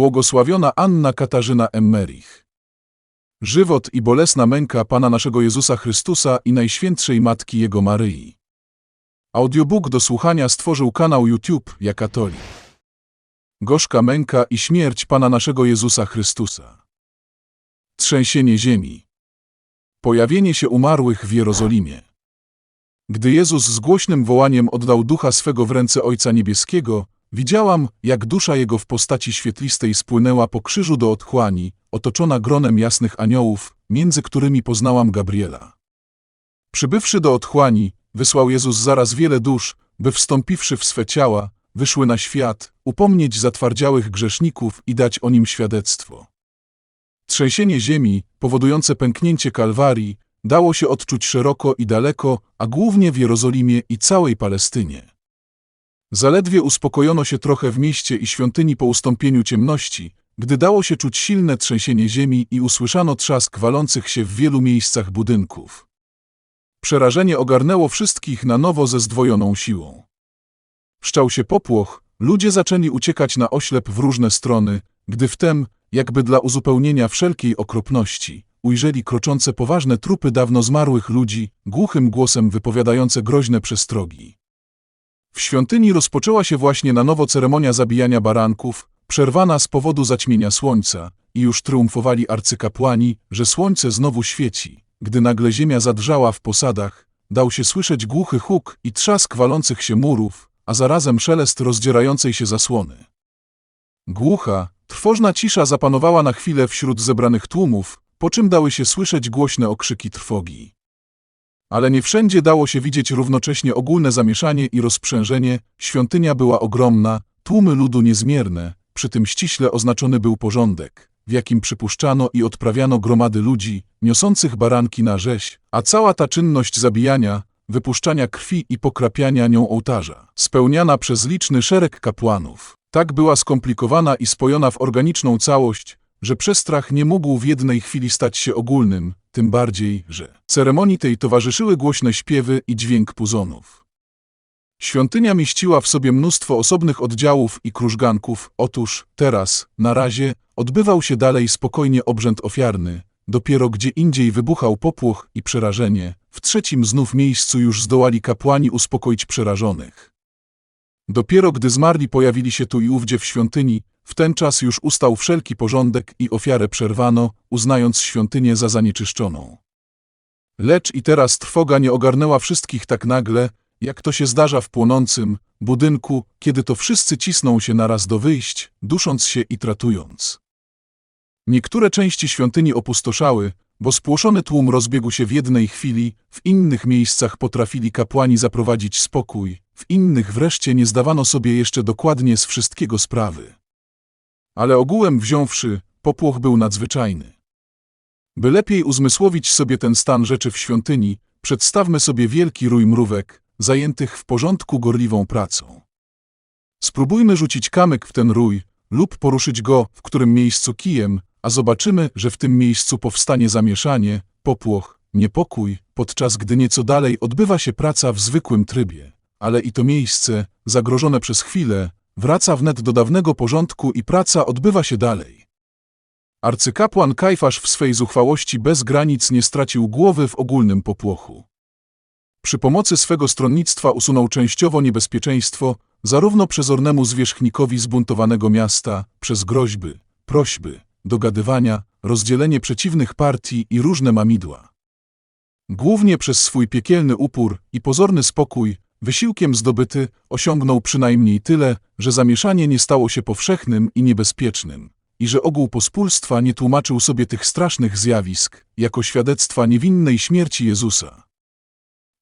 Błogosławiona Anna Katarzyna Emmerich. Żywot i bolesna męka Pana naszego Jezusa Chrystusa i Najświętszej Matki Jego Maryi. Audiobook do słuchania stworzył kanał YouTube Ja Katolik. Gorzka męka i śmierć Pana naszego Jezusa Chrystusa. Trzęsienie ziemi. Pojawienie się umarłych w Jerozolimie. Gdy Jezus z głośnym wołaniem oddał ducha swego w ręce Ojca Niebieskiego, widziałam, jak dusza Jego w postaci świetlistej spłynęła po krzyżu do otchłani, otoczona gronem jasnych aniołów, między którymi poznałam Gabriela. Przybywszy do otchłani, wysłał Jezus zaraz wiele dusz, by wstąpiwszy w swe ciała, wyszły na świat, upomnieć zatwardziałych grzeszników i dać o nim świadectwo. Trzęsienie ziemi, powodujące pęknięcie Kalwarii, dało się odczuć szeroko i daleko, a głównie w Jerozolimie i całej Palestynie. Zaledwie uspokojono się trochę w mieście i świątyni po ustąpieniu ciemności, gdy dało się czuć silne trzęsienie ziemi i usłyszano trzask walących się w wielu miejscach budynków. Przerażenie ogarnęło wszystkich na nowo ze zdwojoną siłą. Wszczał się popłoch, ludzie zaczęli uciekać na oślep w różne strony, gdy wtem, jakby dla uzupełnienia wszelkiej okropności, ujrzeli kroczące poważne trupy dawno zmarłych ludzi, głuchym głosem wypowiadające groźne przestrogi. W świątyni rozpoczęła się właśnie na nowo ceremonia zabijania baranków, przerwana z powodu zaćmienia słońca, i już triumfowali arcykapłani, że słońce znowu świeci. Gdy nagle ziemia zadrżała w posadach, dał się słyszeć głuchy huk i trzask walących się murów, a zarazem szelest rozdzierającej się zasłony. Głucha, trwożna cisza zapanowała na chwilę wśród zebranych tłumów, po czym dały się słyszeć głośne okrzyki trwogi. Ale nie wszędzie dało się widzieć równocześnie ogólne zamieszanie i rozprzężenie, świątynia była ogromna, tłumy ludu niezmierne, przy tym ściśle oznaczony był porządek, w jakim przypuszczano i odprawiano gromady ludzi, niosących baranki na rzeź, a cała ta czynność zabijania, wypuszczania krwi i pokrapiania nią ołtarza, spełniana przez liczny szereg kapłanów, tak była skomplikowana i spojona w organiczną całość, że przestrach nie mógł w jednej chwili stać się ogólnym, tym bardziej, że ceremonii tej towarzyszyły głośne śpiewy i dźwięk puzonów. Świątynia mieściła w sobie mnóstwo osobnych oddziałów i krużganków, otóż teraz, na razie, odbywał się dalej spokojnie obrzęd ofiarny, dopiero gdzie indziej wybuchał popłoch i przerażenie, w trzecim znów miejscu już zdołali kapłani uspokoić przerażonych. Dopiero gdy zmarli pojawili się tu i ówdzie w świątyni, w ten czas już ustał wszelki porządek i ofiarę przerwano, uznając świątynię za zanieczyszczoną. Lecz i teraz trwoga nie ogarnęła wszystkich tak nagle, jak to się zdarza w płonącym budynku, kiedy to wszyscy cisną się naraz do wyjść, dusząc się i tratując. Niektóre części świątyni opustoszały, bo spłoszony tłum rozbiegł się w jednej chwili, w innych miejscach potrafili kapłani zaprowadzić spokój, w innych wreszcie nie zdawano sobie jeszcze dokładnie z wszystkiego sprawy. Ale ogółem wziąwszy, popłoch był nadzwyczajny. By lepiej uzmysłowić sobie ten stan rzeczy w świątyni, przedstawmy sobie wielki rój mrówek, zajętych w porządku gorliwą pracą. Spróbujmy rzucić kamyk w ten rój lub poruszyć go w którym miejscu kijem, a zobaczymy, że w tym miejscu powstanie zamieszanie, popłoch, niepokój, podczas gdy nieco dalej odbywa się praca w zwykłym trybie. Ale i to miejsce, zagrożone przez chwilę, wraca wnet do dawnego porządku i praca odbywa się dalej. Arcykapłan Kajfasz w swej zuchwałości bez granic nie stracił głowy w ogólnym popłochu. Przy pomocy swego stronnictwa usunął częściowo niebezpieczeństwo, zarówno przezornemu zwierzchnikowi zbuntowanego miasta, przez groźby, prośby, dogadywania, rozdzielenie przeciwnych partii i różne mamidła. Głównie przez swój piekielny upór i pozorny spokój, wysiłkiem zdobyty, osiągnął przynajmniej tyle, że zamieszanie nie stało się powszechnym i niebezpiecznym, i że ogół pospólstwa nie tłumaczył sobie tych strasznych zjawisk jako świadectwa niewinnej śmierci Jezusa.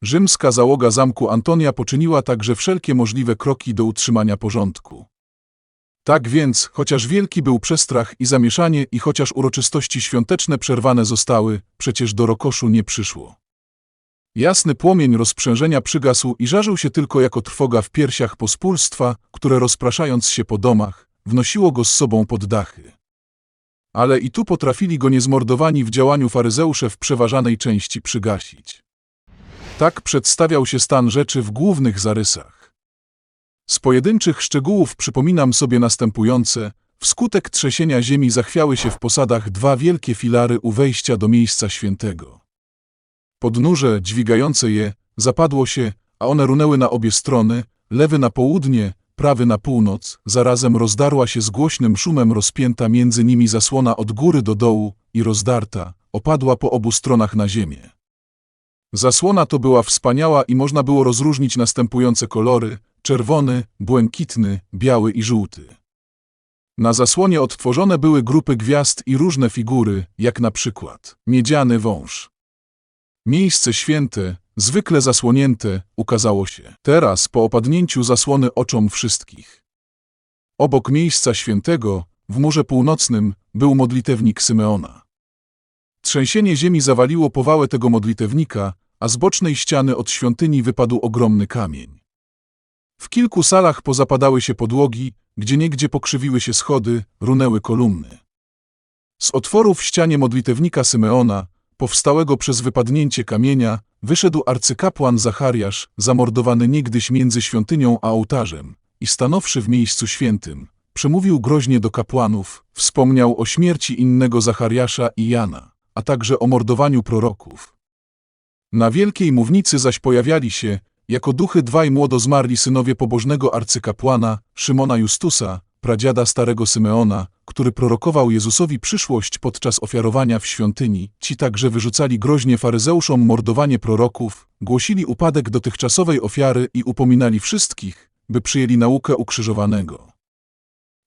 Rzymska załoga zamku Antonia poczyniła także wszelkie możliwe kroki do utrzymania porządku. Tak więc, chociaż wielki był przestrach i zamieszanie i chociaż uroczystości świąteczne przerwane zostały, przecież do rokoszu nie przyszło. Jasny płomień rozprzężenia przygasł i żarzył się tylko jako trwoga w piersiach pospólstwa, które rozpraszając się po domach, wnosiło go z sobą pod dachy. Ale i tu potrafili go niezmordowani w działaniu faryzeusze w przeważanej części przygasić. Tak przedstawiał się stan rzeczy w głównych zarysach. Z pojedynczych szczegółów przypominam sobie następujące, Wskutek trzęsienia ziemi zachwiały się w posadach dwa wielkie filary u wejścia do miejsca świętego. Podnóże, dźwigające je, zapadło się, a one runęły na obie strony, lewy na południe, prawy na północ, zarazem rozdarła się z głośnym szumem rozpięta między nimi zasłona od góry do dołu i rozdarta, opadła po obu stronach na ziemię. Zasłona to była wspaniała i można było rozróżnić następujące kolory: czerwony, błękitny, biały i żółty. Na zasłonie odtworzone były grupy gwiazd i różne figury, jak na przykład miedziany wąż. Miejsce święte, zwykle zasłonięte, ukazało się teraz po opadnięciu zasłony oczom wszystkich. Obok miejsca świętego, w murze północnym, był modlitewnik Symeona. Trzęsienie ziemi zawaliło powałę tego modlitewnika, a z bocznej ściany od świątyni wypadł ogromny kamień. W kilku salach pozapadały się podłogi, gdzieniegdzie pokrzywiły się schody, runęły kolumny. Z otworu w ścianie modlitewnika Symeona, powstałego przez wypadnięcie kamienia, wyszedł arcykapłan Zachariasz, zamordowany niegdyś między świątynią a ołtarzem, i stanowszy w miejscu świętym, przemówił groźnie do kapłanów, wspomniał o śmierci innego Zachariasza i Jana, a także o mordowaniu proroków. Na wielkiej mównicy zaś pojawiali się, jako duchy dwaj młodo zmarli synowie pobożnego arcykapłana, Szymona Justusa, pradziada starego Symeona, który prorokował Jezusowi przyszłość podczas ofiarowania w świątyni. Ci także wyrzucali groźnie faryzeuszom mordowanie proroków, głosili upadek dotychczasowej ofiary i upominali wszystkich, by przyjęli naukę ukrzyżowanego.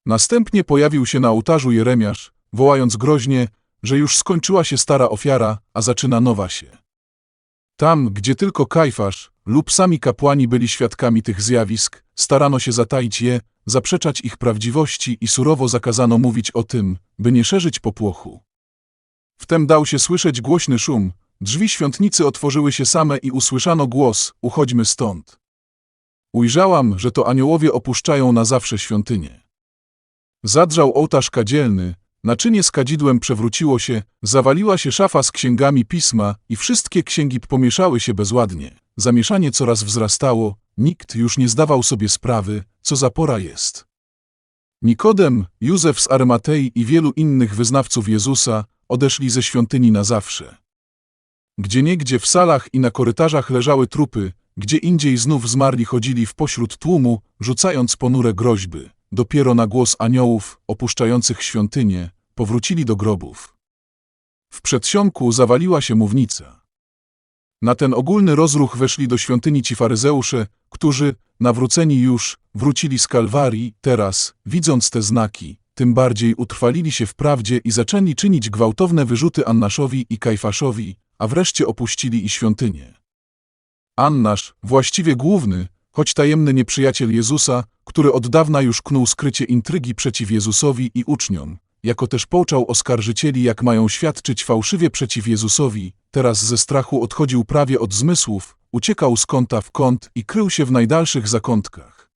Następnie pojawił się na ołtarzu Jeremiasz, wołając groźnie, że już skończyła się stara ofiara, a zaczyna nowa się. Tam, gdzie tylko Kajfasz lub sami kapłani byli świadkami tych zjawisk, starano się zataić je, zaprzeczać ich prawdziwości i surowo zakazano mówić o tym, by nie szerzyć popłochu. Wtem dał się słyszeć głośny szum, drzwi świątnicy otworzyły się same i usłyszano głos, uchodźmy stąd. Ujrzałam, że to aniołowie opuszczają na zawsze świątynię. Zadrżał ołtarz kadzielny, naczynie z kadzidłem przewróciło się, zawaliła się szafa z księgami pisma i wszystkie księgi pomieszały się bezładnie. Zamieszanie coraz wzrastało, nikt już nie zdawał sobie sprawy, co za pora jest. Nikodem, Józef z Arymatei i wielu innych wyznawców Jezusa odeszli ze świątyni na zawsze. Gdzieniegdzie w salach i na korytarzach leżały trupy, gdzie indziej znów zmarli chodzili w pośród tłumu, rzucając ponure groźby. Dopiero na głos aniołów, opuszczających świątynię, powrócili do grobów. W przedsionku zawaliła się mównica. Na ten ogólny rozruch weszli do świątyni ci faryzeusze, którzy, nawróceni już, wrócili z Kalwarii, teraz, widząc te znaki, tym bardziej utrwalili się w prawdzie i zaczęli czynić gwałtowne wyrzuty Annaszowi i Kajfaszowi, a wreszcie opuścili i świątynię. Annasz, właściwie główny, choć tajemny nieprzyjaciel Jezusa, który od dawna już knuł skrycie intrygi przeciw Jezusowi i uczniom, jako też pouczał oskarżycieli, jak mają świadczyć fałszywie przeciw Jezusowi, teraz ze strachu odchodził prawie od zmysłów, uciekał z kąta w kąt i krył się w najdalszych zakątkach.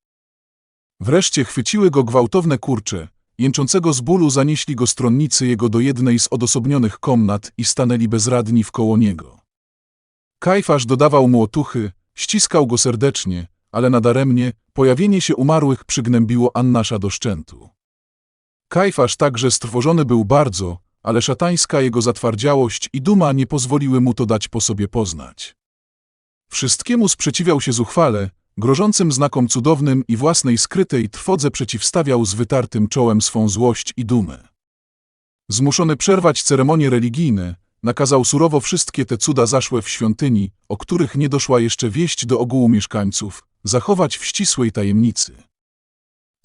Wreszcie chwyciły go gwałtowne kurcze, jęczącego z bólu zanieśli go stronnicy jego do jednej z odosobnionych komnat i stanęli bezradni wkoło niego. Kajfasz dodawał mu otuchy, ściskał go serdecznie, ale nadaremnie pojawienie się umarłych przygnębiło Annasza do szczętu. Kajfasz także strwożony był bardzo, ale szatańska jego zatwardziałość i duma nie pozwoliły mu to dać po sobie poznać. Wszystkiemu sprzeciwiał się zuchwale, grożącym znakom cudownym i własnej skrytej trwodze przeciwstawiał z wytartym czołem swą złość i dumę. Zmuszony przerwać ceremonie religijne, nakazał surowo wszystkie te cuda zaszłe w świątyni, o których nie doszła jeszcze wieść do ogółu mieszkańców, zachować w ścisłej tajemnicy.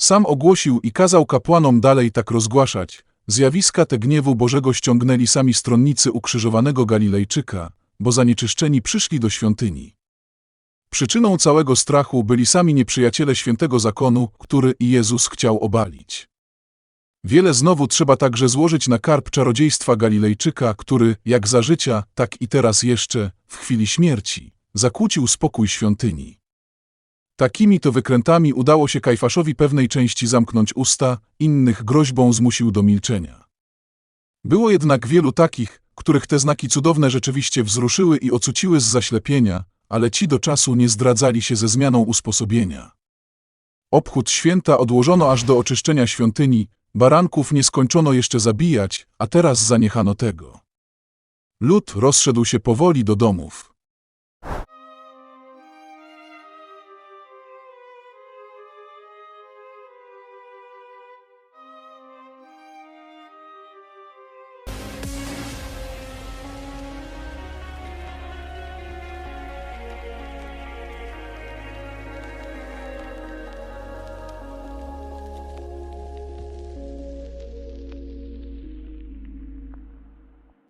Sam ogłosił i kazał kapłanom dalej tak rozgłaszać, zjawiska te gniewu Bożego ściągnęli sami stronnicy ukrzyżowanego Galilejczyka, bo zanieczyszczeni przyszli do świątyni. Przyczyną całego strachu byli sami nieprzyjaciele świętego zakonu, który i Jezus chciał obalić. Wiele znowu trzeba także złożyć na karb czarodziejstwa Galilejczyka, który, jak za życia, tak i teraz jeszcze, w chwili śmierci, zakłócił spokój świątyni. Takimi to wykrętami udało się Kajfaszowi pewnej części zamknąć usta, innych groźbą zmusił do milczenia. Było jednak wielu takich, których te znaki cudowne rzeczywiście wzruszyły i ocuciły z zaślepienia, ale ci do czasu nie zdradzali się ze zmianą usposobienia. Obchód święta odłożono aż do oczyszczenia świątyni, Baranków nie skończono jeszcze zabijać, a teraz zaniechano tego. Lud rozszedł się powoli do domów.